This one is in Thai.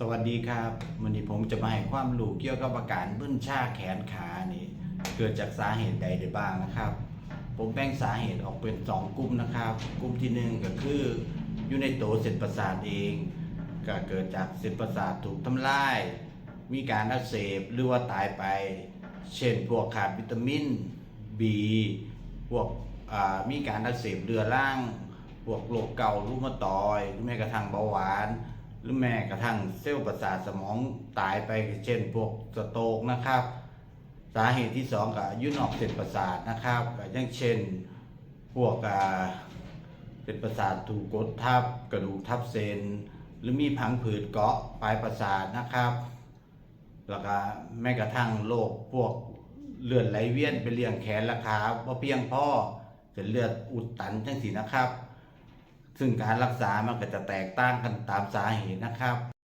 สวัสดีครับวันนี้ผมจะมาให้ความรู้เกี่ยวกับอาการบึ้นชาแขนขานี่ เกิดจากสาเหตุใดได้บ้างนะครับ ผมแบ่งสาเหตุออกเป็นสองกลุ่มนะครับ กลุ่มที่หนึ่งก็คือ อยู่ในตัวเส้นประสาทเอง ก็เกิดจากเส้นประสาทถูกทำลาย มีการอักเสบหรือว่าตายไป เช่นพวกขาดวิตามิน B พวกมีการอักเสบเรือรังพวกโรคเก่ารูมาตอยหรือแม้กระทั่งเบาหวาน หรือแม้กระทั่งเซลล์ประสาทสมองตายไปเช่นพวกสโตกนะครับ สาเหตุที่สองก็ยุ่นออกเส้นประสาทนะครับก็อย่างเช่นพวกเส้นประสาทถูกกดทับกระดูกทับเส้นหรือมีพังผืดเกาะปลายประสาทนะครับ แล้วก็แม้กระทั่งโรคพวกเลือดไหลเวียนไปเลี้ยงแขนและขาว่าเพียงพ่อเส้นเลือดอุดตันจังสีนะครับ ซึ่งการรักษามันก็จะแตกต่างกันตามสาเหตุนะครับ